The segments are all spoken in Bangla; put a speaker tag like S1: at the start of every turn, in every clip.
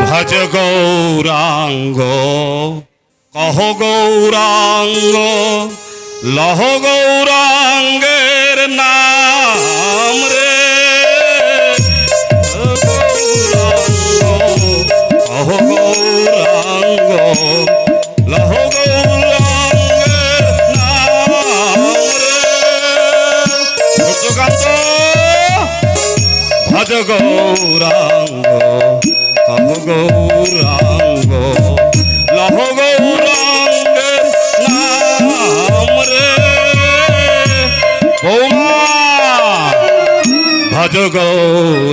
S1: ভজ গৌরাঙ্গ, কহ গৌরাঙ্গ, লহ গৌরাঙ্গের নাম রে। কহ গৌরাঙ্গ লহ গৌরাঙ্গের নাম রে। ভজ গৌরাঙ্গ। কহ গৌরাঙ্গ লহ গৌরাঙ্গের নাম রে। ভজ গৌরাঙ্গ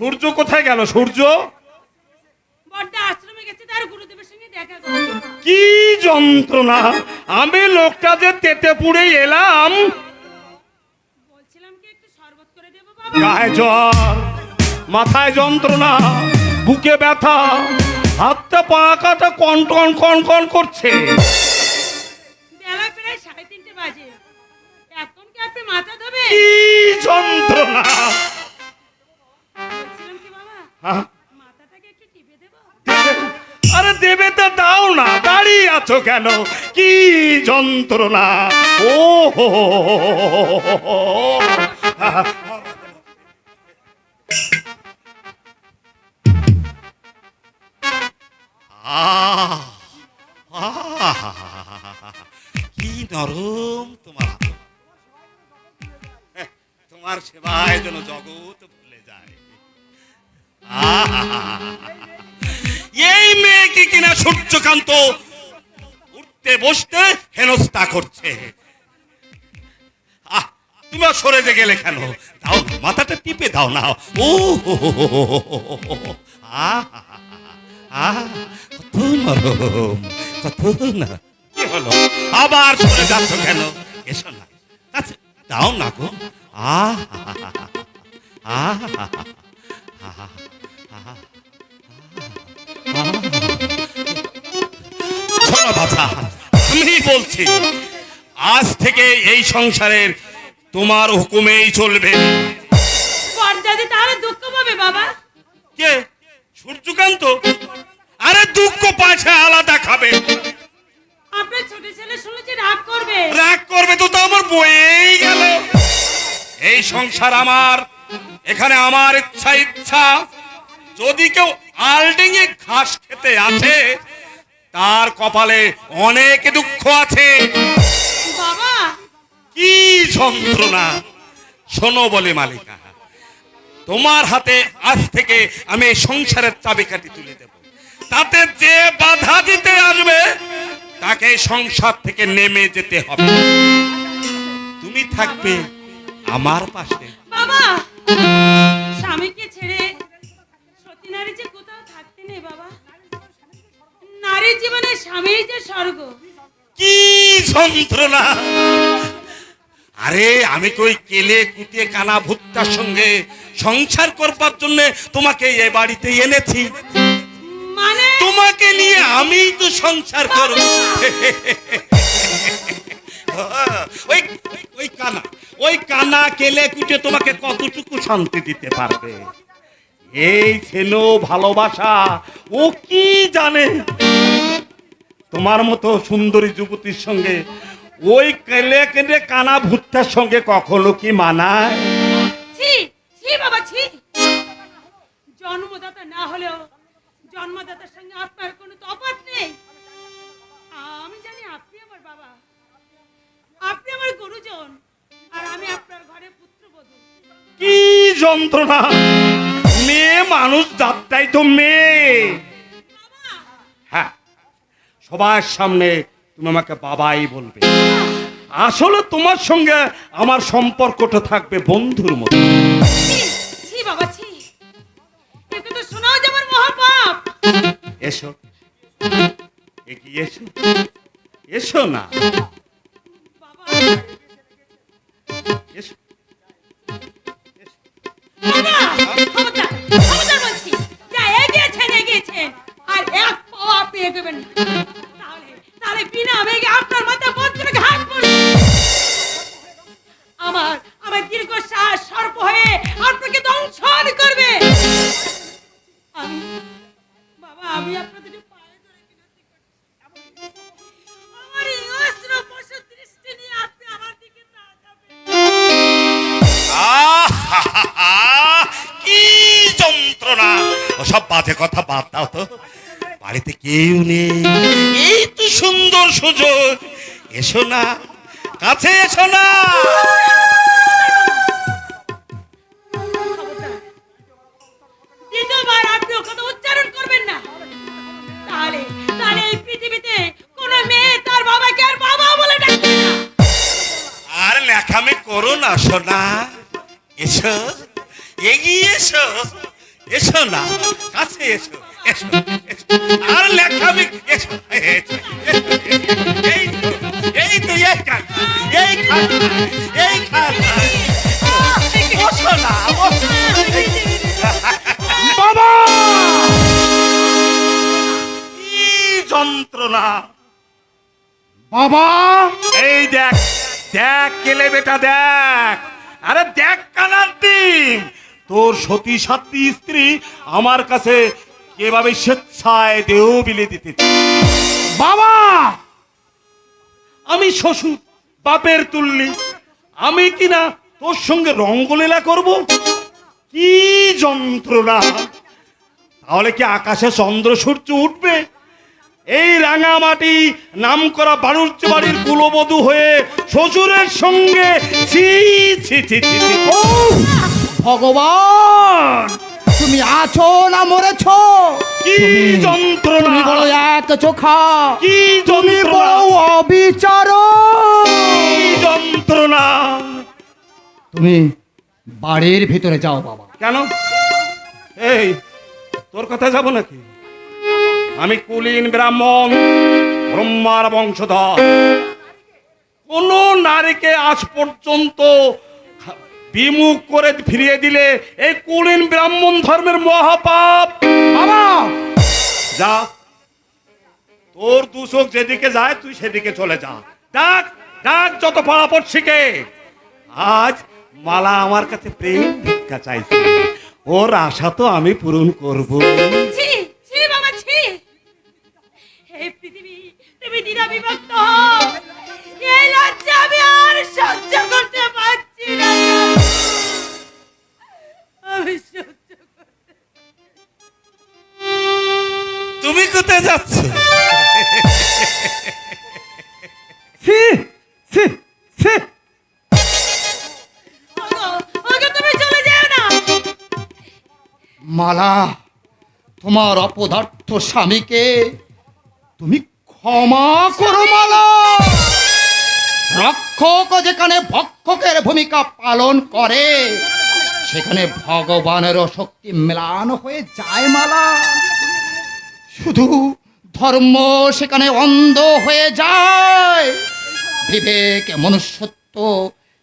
S1: সূর্য কোথায় গেল সূর্য? কি যন্ত্রণা? আমি লোকটা যে তেতে পুড়ে এলাম। গায়ে জ্বর মাথায় যন্ত্রণা বুকে ব্যথা হাতটা পা কাটা কন কন কন কন করছে।
S2: বেলা
S1: আরে দেবে তো দাও না দাঁড়িয়ে আছো কেন কি যন্ত্রণা ও হো সূর্যকান্ত উঠতে বসতে হেনস্থা করছে আহ তুমি সরে যে গেলে কেন দাও মাথাটা টিপে দাও না ও কত নরম কত না কি হলো আবার সরে যাচ্ছ কেন এসো না আচ্ছা দাও না গো আ আ বাছা। আমি বলছি আজ থেকে এই সংসারের তোমার হুকুমেই চলবে।
S2: বড়দা যে তাহলে দুঃখ পাবে বাবা।
S1: কে? সূর্যকান্ত? আরে দুঃখ পাছে আলাদা খাবে।
S2: আপনার ছোট ছেলে শুনেছি রাগ করবে।
S1: রাগ করবে তো তো আমার বয়েই গেল। এই সংসার আমার এখানে আমার ইচ্ছা ইচ্ছা। যদি কেউ আলডিঙে ঘাস খেতে আছে তার কপালে অনেক দুঃখ আছে।
S2: বাবা!
S1: কি যন্ত্রণা! শোনো বলে মালিকা তোমার হাতে আজ থেকে আমি এই সংসারের চাবিকাঠি তুলে দেব। তাতে যে বাধা দিতে আসবে তাকে সংসার থেকে নেমে যেতে হবে। তুমি থাকবে আমার পাশে।
S2: বাবা! স্বামীকে ছেড়ে সতী নারী যে কোথাও থাকতে নেই বাবা। নারীর জীবনে স্বামী যে স্বর্গ।
S1: কি যন্ত্রণা? আরে আমি কই কেলে কুটিয়ে কানা ভুট্টার সঙ্গে সংসার করবার জন্য তোমাকে এ বাড়িতে এনেছি।
S2: মানে?
S1: তোমাকে নিয়ে আমি তো সংসার করব। ওই ওই কানা ওই কানা কেলে কুটে তোমাকে কতটুকু শান্তি দিতে পারবে? এই ছিল ভালোবাসা ও কি জানে? তোমার মতো সুন্দরী যুবতীর সঙ্গে ওই কেলে কেলে কানা ভুট্টার সঙ্গে কখনো কি মানায়?
S2: ছি ছি বাবা ছি। জন্মদাতা না হলেও জন্মদাতার সঙ্গে আপনার কোনো তফাৎ নেই। আমি জানি আপনি আমার বাবা। আপনি আমার গুরুজন আর আমি আপনার ঘরে পুত্রবধূ
S1: কি যন্ত্রণা! মেয়ে মানুষ যাত্রাই তো মেয়ে। সবার সামনে তুমি আমাকে বাবাই বলবে। আসলে তোমার সঙ্গে আমার সম্পর্কটা থাকবে বন্ধুর মতো। এসো। এসো। এসো না। বাড়িতে কেউ নেই। এই তো সুন্দর সুযোগ। এসো না কাছে এসো না।
S2: আর
S1: লেখামি করো না সোনা। এসো এগিয়ে এসো। এসো না কাছে এসো। আর লেখামি এসো এসো, এসো, এসো। এই এই তো এই খান এই খান এই খান। বসো না বসো।
S3: বাবা!
S1: কি যন্ত্রণা।
S3: বাবা!
S1: এই দেখ দেখ কেলে বেটা দেখ। আরে দেখ কানার ডিম তোর সতী সাতী স্ত্রী আমার কাছে কীভাবে স্বেচ্ছায় দেহ বিলে দিতে
S3: বাবা!
S1: আমি শ্বশুর, বাপের তুল্লি। আমি কিনা তোর সঙ্গে রঙ্গলীলা করব? কি যন্ত্রণা! তাহলে কি আকাশে চন্দ্র সূর্য উঠবে? এই রাঙামাটি নাম করা বাড়ুর্চ বাড়ির কুলবধূ হয়ে শ্বশুরের সঙ্গে।
S3: ভগবান! তুমি আছো না মরেছ?
S1: কি যন্ত্রণা?
S3: তুমি বড় এক চোখা।
S1: কি
S3: তুমি বড় অবিচার
S1: যন্ত্রণা?
S3: তুমি বাড়ির ভিতরে যাও বাবা।
S1: কেন? এই তোর কথা যাব নাকি? আমি কুলীন ব্রাহ্মণ ব্রহ্মার বংশধর। কোন নারীকে আজ পর্যন্ত বিমুখ করে ফিরিয়ে দিলে এই কুলীন ব্রাহ্মণ ধর্মের মহাপাপ। যা। তোর দুচোখ যেদিকে যায়, তুই সেদিকে চলে যা। ডাক ডাক যত পাড়াপড় শিখে। আজ মালা আমার কাছে প্রেম ভিক্ষা চাইছে। ওর আশা তো আমি পূরণ করব।
S2: ছি পৃথিবী, তুমি দ্বিধা বিভক্ত হও।
S3: মালা তোমার অপদার্থ স্বামীকে তুমি ক্ষমা করো মালা। রক্ষক যেখানে ভক্ষকের ভূমিকা পালন করে সেখানে ভগবানেরও শক্তি ম্লান হয়ে যায় মালা। শুধু ধর্ম সেখানে অন্ধ হয়ে যায়। বিবেক মনুষ্যত্ব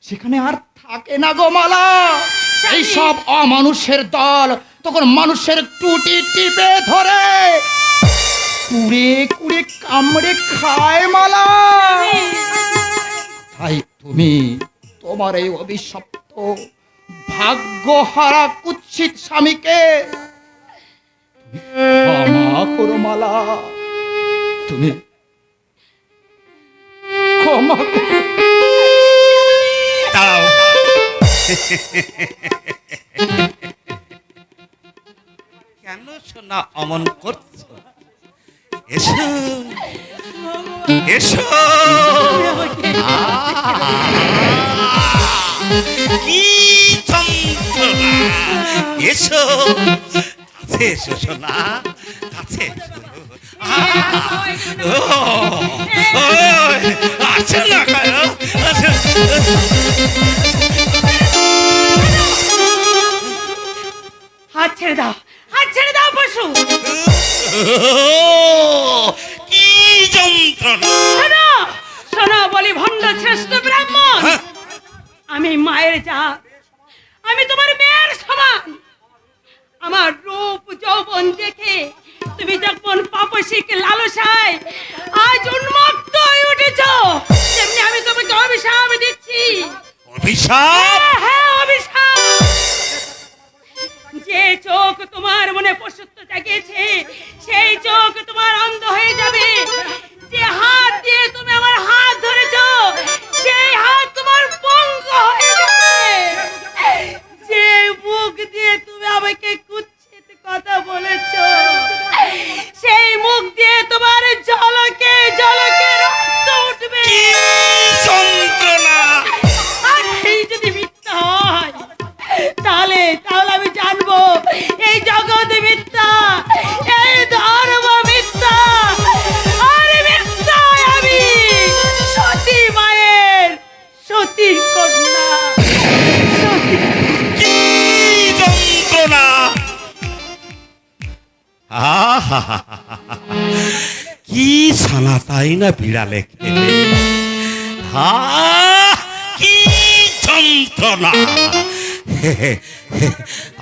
S3: সেখানে আর থাকে না গো মালা। এইসব অমানুষের দল তখন মানুষের টুটি টিপে ধরে। কুড়ে কুড়ে কামড়ে খায় মালা। তাই তুমি তোমার এই অভিশপ্ত ভাগ্যহারা কুৎসিত স্বামীকে ক্ষমা করো মালা। তুমি ক্ষমা
S1: দাঁড়াও। কেন শোনা অমন করছ এসো এসো কি এসো এসো সোনা কাছে ওই, না? আছে।
S2: হাত ছেড়ে দাও
S1: কি যন্ত্রণা?
S2: শোনো শোনো বলি ভণ্ড শ্রেষ্ঠ ব্রাহ্মণ।
S1: হ্যাঁ।
S2: আমি মায়ের জাত। আমি তোমার মেয়ের সমান। আমার রূপ যৌবন দেখে তুমি যখন পাপসিক লালসায় আজ উন্মত্ত হয়ে উঠেছ তেমনি আমি তোমাকে অভিশাপ দিচ্ছি।
S1: অভিশাপ?
S2: হ্যাঁ, হ্যাঁ, অভিশাপ। যে চোখ তোমার মনে পশুত্ব জাগিয়েছে সেই চোখ তোমার অন্ধ হয়ে যাবে।
S1: না বিড়ালে কি যন্ত্রণা।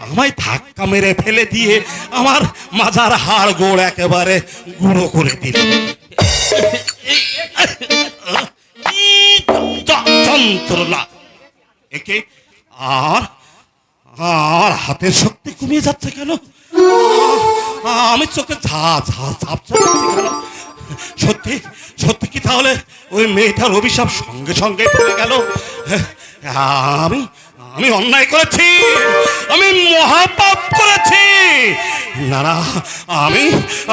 S1: আমায় ধাক্কা মেরে ফেলে দিয়ে আমার মাজার হাড় গোড় একেবারে গুঁড়ো করে দিল। যন্ত্রণা। একে আর আর হাতের শক্তি কমিয়ে যাচ্ছে কেন? আমি চোখে ঝা ঝা কেন? সত্যি সত্যি কি তাহলে ওই মেয়েটার অভিশাপ সঙ্গে সঙ্গে পড়ে গেল? আমি আমি অন্যায় করেছি, আমি মহাপাপ করেছি। না না, আমি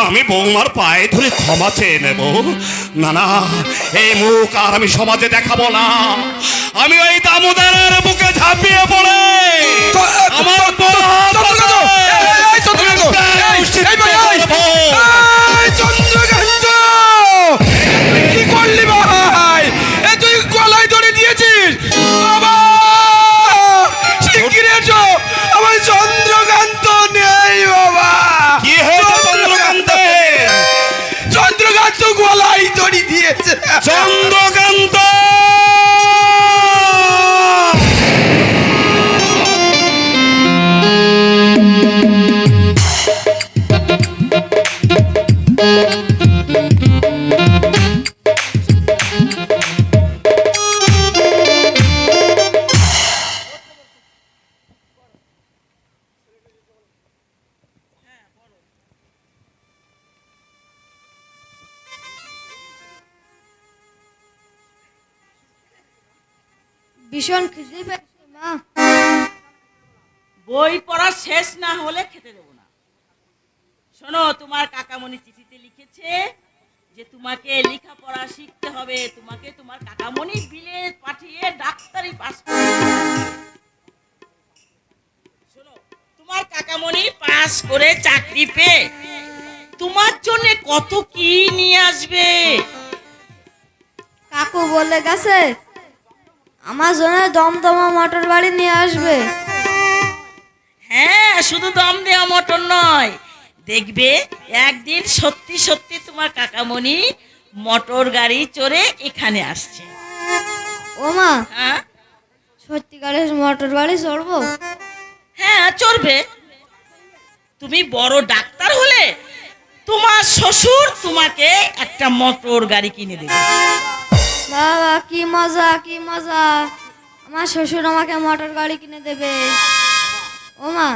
S1: আমি বৌমার পায়ে ধরে ক্ষমা চেয়ে নেব। না না, এই মুখ আর আমি সমাজে দেখাবো না। আমি ওই দামোদরের
S4: ভীষণ খিদে পেয়েছে মা
S5: বই পড়া শেষ না হলে খেতে দেবো না। শোনো তোমার কাকামণি চিঠিতে লিখেছে যে তোমাকে লেখাপড়া শিখতে হবে। তোমাকে তোমার কাকামণি বিলে পাঠিয়ে ডাক্তারি পাস শোনো তোমার কাকামণি পাস করে চাকরি পেয়ে তোমার জন্য কত কি নিয়ে আসবে?
S4: কাকু বলে গেছে আমার জন্য দমদমা মোটর গাড়ি নিয়ে আসবে।
S5: হ্যাঁ শুধু দম দেওয়া মটন নয়। দেখবে একদিন সত্যি সত্যি তোমার কাকামণি মোটর গাড়ি চড়ে এখানে আসছে।
S4: ও মা
S5: হ্যাঁ?
S4: সত্যিকারের মোটর গাড়ি চড়বো?
S5: হ্যাঁ চড়বে। তুমি বড় ডাক্তার হলে তোমার শ্বশুর তোমাকে একটা মোটর গাড়ি কিনে দেবে।
S4: বাবা, কি মজা কি মজা। আমার শ্বশুর আমাকে মোটর গাড়ি কিনে দেবে। ও মা,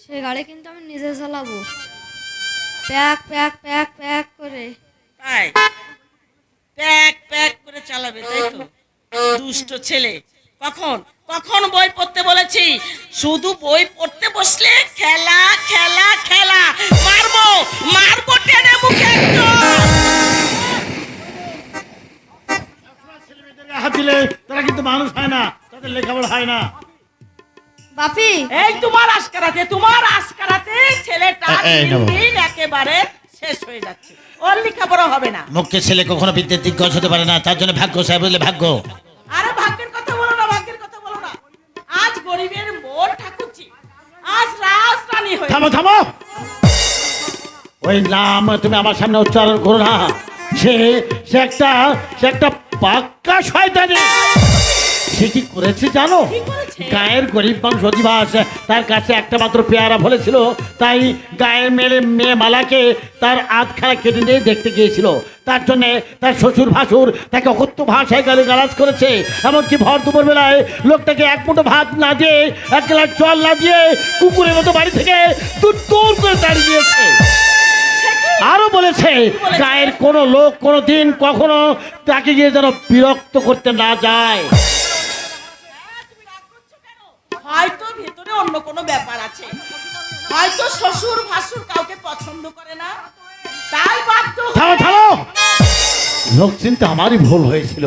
S4: সে গাড়ি কিন্তু আমি নিজে চালাবো। প্যাক প্যাক প্যাক প্যাক করে।
S5: তাই? প্যাক প্যাক করে চালাবে, তাই তো? দুষ্ট ছেলে। কখন? কখন বই পড়তে বলেছি? শুধু বই পড়তে বসলে খেলা খেলা খেলা।
S6: হয় না।
S4: বাপি।
S5: এই তোমার আজকারাতে তোমার আজকারাতে ছেলেটা দিন দিন একেবারে শেষ হয়ে যাচ্ছে। ওর লেখাপড়া হবে না।
S7: মুখ্য ছেলে কখনো বিদ্যুৎ দিগ্গজ হতে পারে না তার জন্য ভাগ্য সাহেব বুঝলে ভাগ্য।
S5: আরে ভাগ্যের কথা বলো না ভাগ্যের কথা বলো না। আজ গরিবের মন ঠাকুরছি আজ রাজ রানী হয়ে
S6: থামো থামো। ওই নাম তুমি আমার সামনে উচ্চারণ করো না। সে সে একটা সে একটা পাক্কা শয়তানি। সে কি করেছে জানো? গায়ের গরিব মানুষ অধিবাস তার কাছে একটা মাত্র পেয়ারা ফলেছিল তাই গায়ের মেলে মেয়ে মালাকে তার আধখানা কেটে নিয়ে দেখতে গিয়েছিল। তার জন্যে তার শ্বশুর ভাসুর তাকে অকথ্য ভাষায় গালি গালাজ করেছে এমনকি ভর দুপুর বেলায় লোকটাকে এক মুঠো ভাত না দিয়ে এক গ্লাস জল না দিয়ে কুকুরের মতো বাড়ি থেকে দূর দূর করে দাঁড়িয়ে দিয়েছে। আরও বলেছে গায়ের কোনো লোক কোনো দিন কখনো তাকে গিয়ে যেন বিরক্ত করতে না যায়।
S5: অন্য কোনো ব্যাপার আছে। হয়তো শ্বশুর ভাসুর কাউকে পছন্দ করে না। তাই বাধ্য
S6: লোক চিন্তা আমারই ভুল হয়েছিল।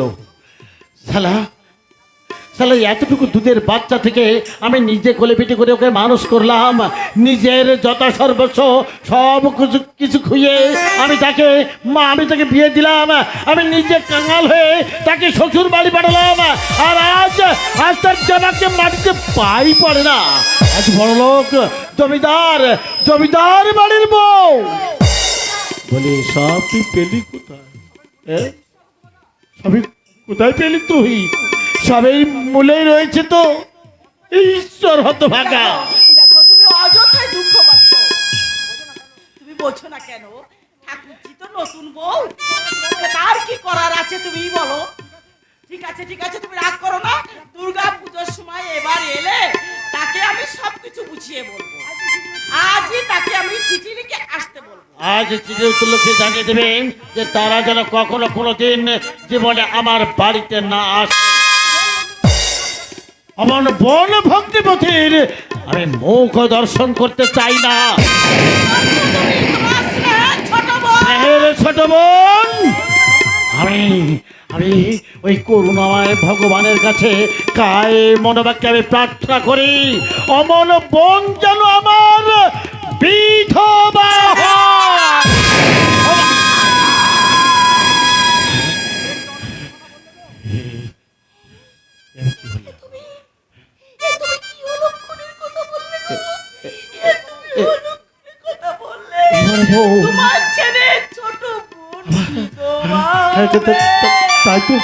S6: সালা সালা এতটুকু দুধের বাচ্চা থেকে আমি নিজে কোলে পিঠে করে ওকে মানুষ করলাম। নিজের যত সর্বস্ব সব কিছু কিছু খুঁয়ে আমি তাকে, মা, আমি তাকে বিয়ে দিলাম। আমি নিজে কাঙাল হয়ে তাকে শ্বশুর বাড়ি পাঠালাম। আর আজ আজ তার জামাকে মাটিতে পাই পড়ে না। আজ বড় লোক, জমিদার জমিদার বাড়ির বউ। বলে সব তুই পেলি কোথায়? সবই কোথায় পেলি তুই? সবই মূলেই রয়েছে তো। ঈশ্বর হত ভাগা
S5: দেখো তুমি অযথায় দুঃখ পাচ্ছ। তুমি বোঝো না কেন? ঠাকুরজি তো নতুন বউ। তার কি করার আছে তুমি বলো। ঠিক আছে ঠিক আছে তুমি রাগ করো না। দুর্গা পুজোর সময় এবার এলে তাকে আমি সবকিছু বুঝিয়ে বলব। আজই তাকে আমি চিঠি লিখে আসতে বলব।
S6: আজ চিঠি উত্তরকে জানিয়ে দেবেন যে তারা যেন কখনো কোনো দিন জীবনে আমার বাড়িতে না আসে। আমার বন ভক্তিপথের আমি মুখ দর্শন করতে চাই না
S5: ছোট বোন,
S6: আমি আমি ওই করুণাময় ভগবানের কাছে কায়ে মনোবাক্যে আমি প্রার্থনা করি, অমন বোন যেন আমার বিধবা হয়। বউ।
S5: তোমার ছেলে ছোট বোন
S6: তাই তো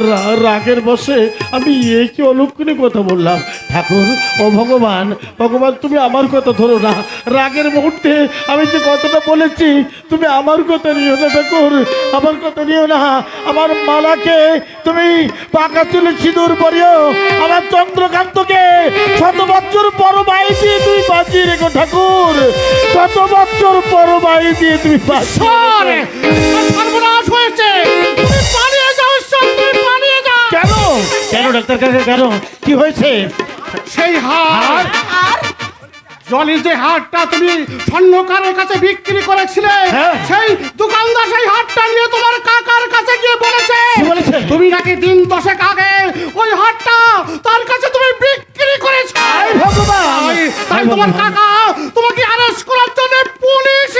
S6: রা- রাগের বসে আমি একে অলক্ষণে কথা বললাম? ঠাকুর ও ভগবান ভগবান তুমি আমার কথা ধরো না। রাগের মুহূর্তে আমি যে কথাটা বলেছি তুমি আমার কথা নিও না ঠাকুর আমার কথা নিও না। আমার মালাকে তুমি পাকা চুলে সিঁদুর পরিও আমার চন্দ্রকান্তকে শত বছর পর বাই দিয়ে তুমি বাঁচিয়ে রেখো ঠাকুর। শত বছর পর বাই দিয়ে তুমি বাঁচিয়ে
S8: সর্বনাশ হয়েছে! তুমি পালিয়ে যাও ঈশ্বর পালিয়ে যাও!
S6: কেন? কেন ডাক্তার কাকা কেন? কি হয়েছে?
S8: সেই হার। জলের যে হারটা তুমি স্বর্ণকারের কাছে বিক্রি করেছিলে সেই দোকানদার সেই হারটা নিয়ে তোমার কাকার কাছে গিয়ে বলেছে তুমি নাকি দিন দশেক আগে ওই হারটা তার কাছে তুমি বিক্রি করেছ?
S6: তাই তোমার
S8: কাকা তোমাকে
S6: আরেস্ট
S8: করার
S6: জন্য
S8: পুলিশ।